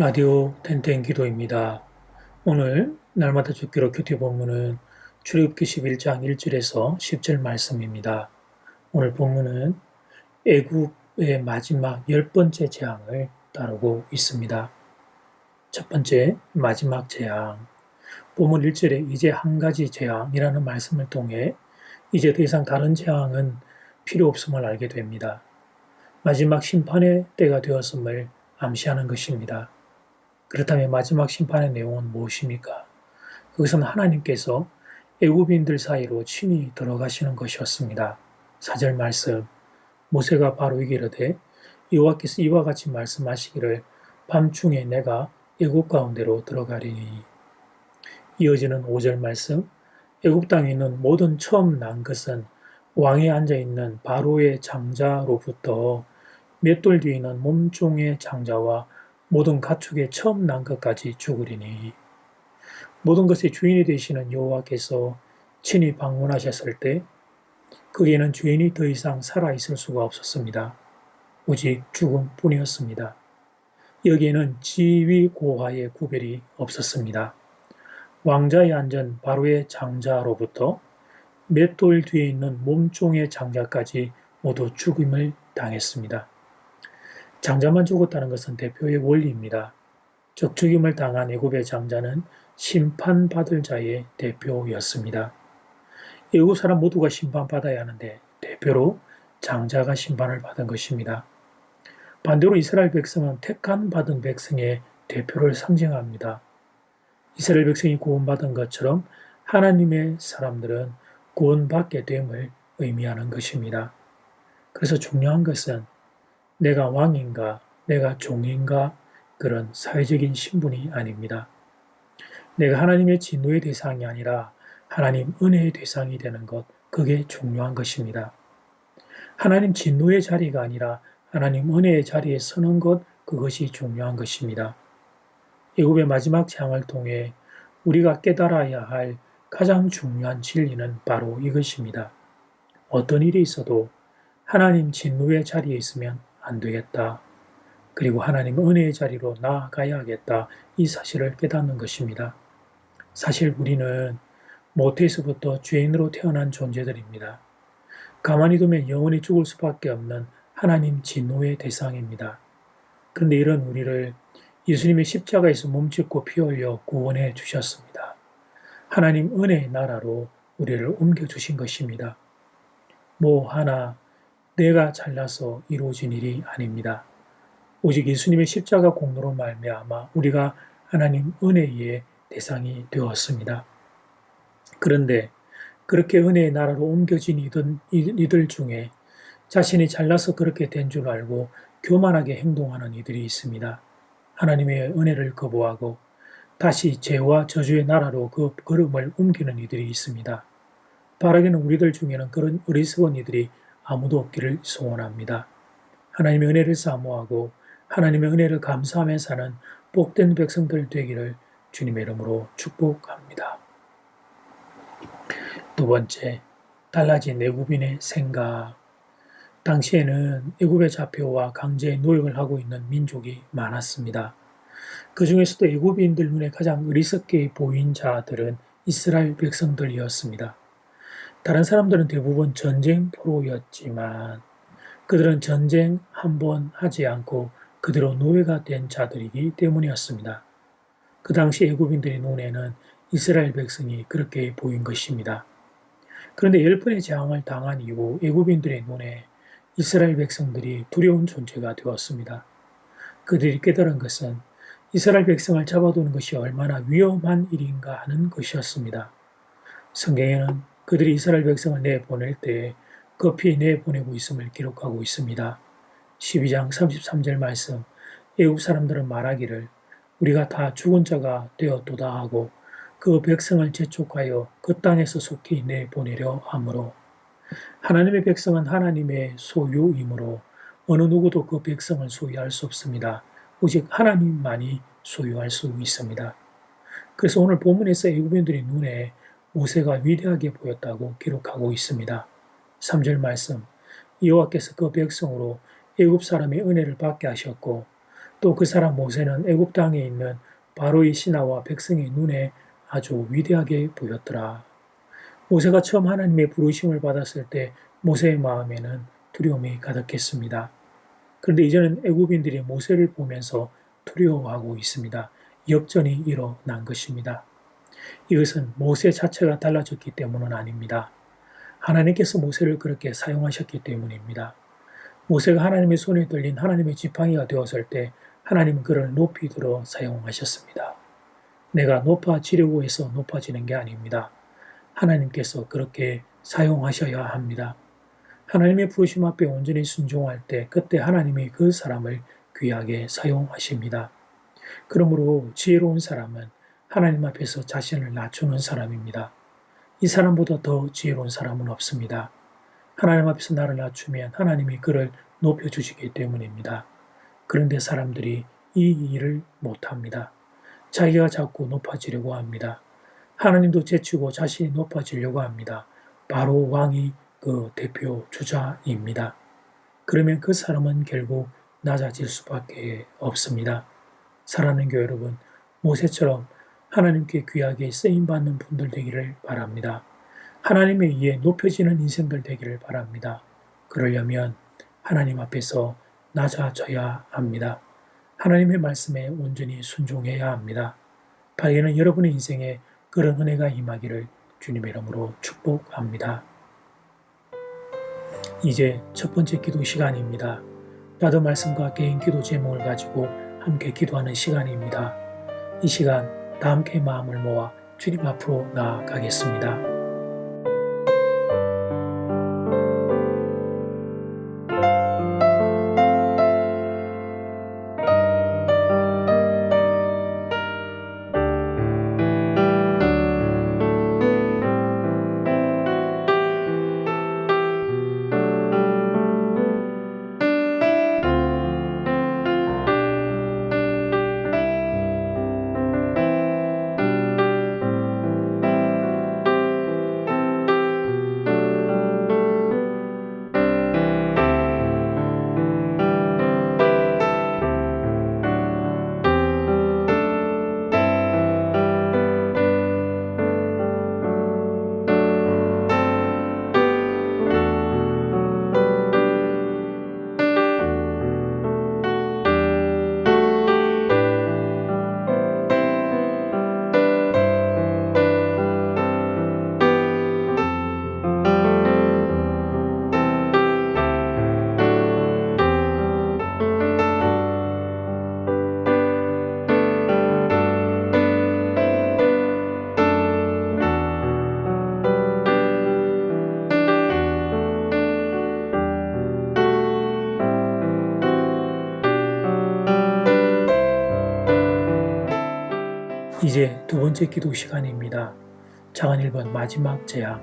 라디오 텐텐 기도입니다. 오늘 날마다 죽기로 큐티 본문은 출애굽기 11장 1절에서 10절 말씀입니다. 오늘 본문은 애굽의 마지막 열 번째 재앙을 다루고 있습니다. 첫 번째 마지막 재앙. 본문 1절에 이제 한 가지 재앙이라는 말씀을 통해 이제 더 이상 다른 재앙은 필요 없음을 알게 됩니다. 마지막 심판의 때가 되었음을 암시하는 것입니다. 그렇다면 마지막 심판의 내용은 무엇입니까? 그것은 하나님께서 애굽인들 사이로 친히 들어가시는 것이었습니다. 사절 말씀 모세가 바로 이기르되 여호와께서 이와 같이 말씀하시기를 밤중에 내가 애굽 가운데로 들어가리니 이어지는 5절 말씀 애굽 땅에 있는 모든 처음 난 것은 왕에 앉아 있는 바로의 장자로부터 맷돌 뒤에 있는 몸종의 장자와 모든 가축의 처음 난 것까지 죽으리니 모든 것의 주인이 되시는 여호와께서 친히 방문하셨을 때 거기에는 주인이 더 이상 살아 있을 수가 없었습니다. 오직 죽음뿐이었습니다. 여기에는 지위 고하의 구별이 없었습니다. 왕자의 앉은 바로의 장자로부터 맷돌 뒤에 있는 몸종의 장자까지 모두 죽임을 당했습니다. 장자만 죽었다는 것은 대표의 원리입니다. 즉 죽임을 당한 애굽의 장자는 심판받을 자의 대표였습니다. 애굽 사람 모두가 심판받아야 하는데 대표로 장자가 심판을 받은 것입니다. 반대로 이스라엘 백성은 택한 받은 백성의 대표를 상징합니다. 이스라엘 백성이 구원받은 것처럼 하나님의 사람들은 구원받게 됨을 의미하는 것입니다. 그래서 중요한 것은 내가 왕인가, 내가 종인가 그런 사회적인 신분이 아닙니다. 내가 하나님의 진노의 대상이 아니라 하나님 은혜의 대상이 되는 것, 그게 중요한 것입니다. 하나님 진노의 자리가 아니라 하나님 은혜의 자리에 서는 것, 그것이 중요한 것입니다. 애굽의 마지막 재앙을 통해 우리가 깨달아야 할 가장 중요한 진리는 바로 이것입니다. 어떤 일이 있어도 하나님 진노의 자리에 있으면 안 되겠다. 그리고 하나님 은혜의 자리로 나아가야겠다. 이 사실을 깨닫는 것입니다. 사실 우리는 모태에서부터 죄인으로 태어난 존재들입니다. 가만히 두면 영원히 죽을 수밖에 없는 하나님 진노의 대상입니다. 그런데 이런 우리를 예수님의 십자가에서 몸짓고 피 흘려 구원해 주셨습니다. 하나님 은혜의 나라로 우리를 옮겨 주신 것입니다. 뭐 하나 내가 잘나서 이루어진 일이 아닙니다. 오직 예수님의 십자가 공로로 말미암아 우리가 하나님 은혜의 대상이 되었습니다. 그런데 그렇게 은혜의 나라로 옮겨진 이들, 중에 자신이 잘나서 그렇게 된 줄 알고 교만하게 행동하는 이들이 있습니다. 하나님의 은혜를 거부하고 다시 죄와 저주의 나라로 그 걸음을 옮기는 이들이 있습니다. 바라기는 우리들 중에는 그런 어리석은 이들이 아무도 없기를 소원합니다. 하나님의 은혜를 사모하고 하나님의 은혜를 감사하며 사는 복된 백성들 되기를 주님의 이름으로 축복합니다. 두 번째, 달라진 애굽인의 생각. 당시에는 애굽의 자표와 강제의 노역을 하고 있는 민족이 많았습니다. 그 중에서도 애굽인들 눈에 가장 어리석게 보인 자들은 이스라엘 백성들이었습니다. 다른 사람들은 대부분 전쟁 프로였지만 그들은 전쟁 한 번 하지 않고 그대로 노예가 된 자들이기 때문이었습니다. 그 당시 애굽인들의 눈에는 이스라엘 백성이 그렇게 보인 것입니다. 그런데 열 번의 재앙을 당한 이후 애굽인들의 눈에 이스라엘 백성들이 두려운 존재가 되었습니다. 그들이 깨달은 것은 이스라엘 백성을 잡아두는 것이 얼마나 위험한 일인가 하는 것이었습니다. 성경에는 그들이 이스라엘 백성을 내보낼 때 급히 내보내고 있음을 기록하고 있습니다. 12장 33절 말씀 애국 사람들은 말하기를 우리가 다 죽은 자가 되었도다 하고 그 백성을 재촉하여 그 땅에서 속히 내보내려 하므로 하나님의 백성은 하나님의 소유이므로 어느 누구도 그 백성을 소유할 수 없습니다. 오직 하나님만이 소유할 수 있습니다. 그래서 오늘 본문에서 애굽인들의 눈에 모세가 위대하게 보였다고 기록하고 있습니다. 3절 말씀 여호와께서 그 백성으로 애굽 사람의 은혜를 받게 하셨고 또 그 사람 모세는 애굽 땅에 있는 바로의 신하와 백성의 눈에 아주 위대하게 보였더라. 모세가 처음 하나님의 부르심을 받았을 때 모세의 마음에는 두려움이 가득했습니다. 그런데 이제는 애굽인들이 모세를 보면서 두려워하고 있습니다. 역전이 일어난 것입니다. 이것은 모세 자체가 달라졌기 때문은 아닙니다. 하나님께서 모세를 그렇게 사용하셨기 때문입니다. 모세가 하나님의 손에 들린 하나님의 지팡이가 되었을 때 하나님은 그를 높이 들어 사용하셨습니다. 내가 높아지려고 해서 높아지는 게 아닙니다. 하나님께서 그렇게 사용하셔야 합니다. 하나님의 부르심 앞에 온전히 순종할 때 그때 하나님이 그 사람을 귀하게 사용하십니다. 그러므로 지혜로운 사람은 하나님 앞에서 자신을 낮추는 사람입니다. 이 사람보다 더 지혜로운 사람은 없습니다. 하나님 앞에서 나를 낮추면 하나님이 그를 높여주시기 때문입니다. 그런데 사람들이 이 일을 못합니다. 자기가 자꾸 높아지려고 합니다. 하나님도 제치고 자신이 높아지려고 합니다. 바로 왕이 그 대표 주자입니다. 그러면 그 사람은 결국 낮아질 수밖에 없습니다. 사랑하는 교회 여러분, 모세처럼 하나님께 귀하게 쓰임받는 분들 되기를 바랍니다. 하나님에 의해 높여지는 인생들 되기를 바랍니다. 그러려면 하나님 앞에서 낮아져야 합니다. 하나님의 말씀에 온전히 순종해야 합니다. 바에는 여러분의 인생에 그런 은혜가 임하기를 주님의 이름으로 축복합니다. 이제 첫 번째 기도 시간입니다. 받은 말씀과 개인 기도 제목을 가지고 함께 기도하는 시간입니다. 이 시간 다 함께 마음을 모아 주님 앞으로 나아가겠습니다. 이제 두 번째 기도 시간입니다. 장은 1번 마지막 제약.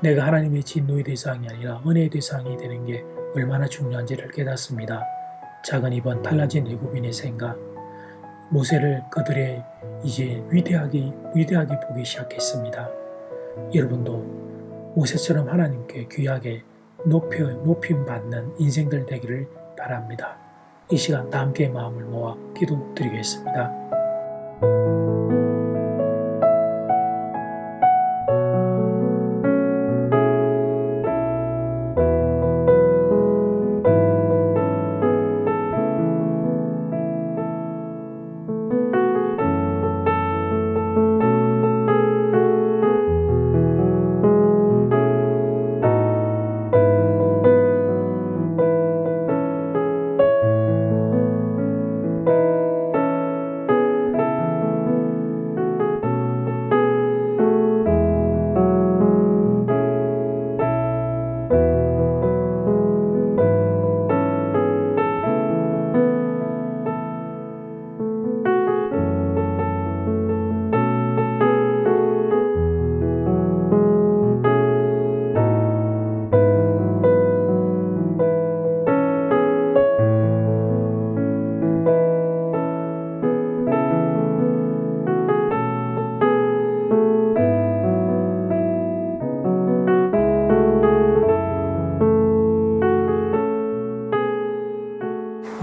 내가 하나님의 진노의 대상이 아니라 은혜의 대상이 되는 게 얼마나 중요한지를 깨닫습니다. 작은 2번 달라진 애굽인의 생각. 모세를 그들의 이제 위대하게 위대하게 보기 시작했습니다. 여러분도 모세처럼 하나님께 귀하게 높여 높임 받는 인생들 되기를 바랍니다. 이 시간 다 함께 마음을 모아 기도드리겠습니다.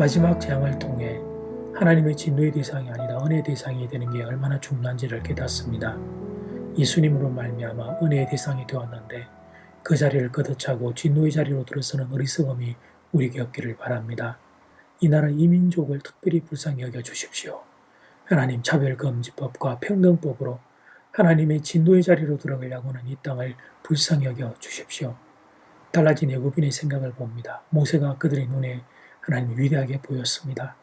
마지막 재앙을 통해 하나님의 진노의 대상이 아니다 은혜의 대상이 되는 게 얼마나 중요한지를 깨닫습니다. 예수님으로 말미암아 은혜의 대상이 되었는데 그 자리를 걷어차고 진노의 자리로 들어서는 어리석음이 우리에게 없기를 바랍니다. 이 나라 이민족을 특별히 불쌍히 여겨 주십시오. 하나님 차별금지법과 평등법으로 하나님의 진노의 자리로 들어가려고 하는 이 땅을 불쌍히 여겨 주십시오. 달라진 애굽인의 생각을 봅니다. 모세가 그들의 눈에 하나님 위대하게 보였습니다.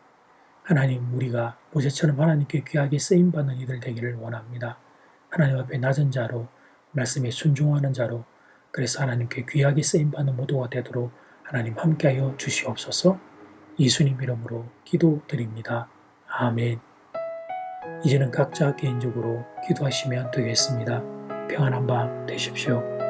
하나님 우리가 모세처럼 하나님께 귀하게 쓰임받는 이들 되기를 원합니다. 하나님 앞에 낮은 자로 말씀에 순종하는 자로 그래서 하나님께 귀하게 쓰임받는 모두가 되도록 하나님 함께하여 주시옵소서 예수님 이름으로 기도드립니다. 아멘 이제는 각자 개인적으로 기도하시면 되겠습니다. 평안한 밤 되십시오.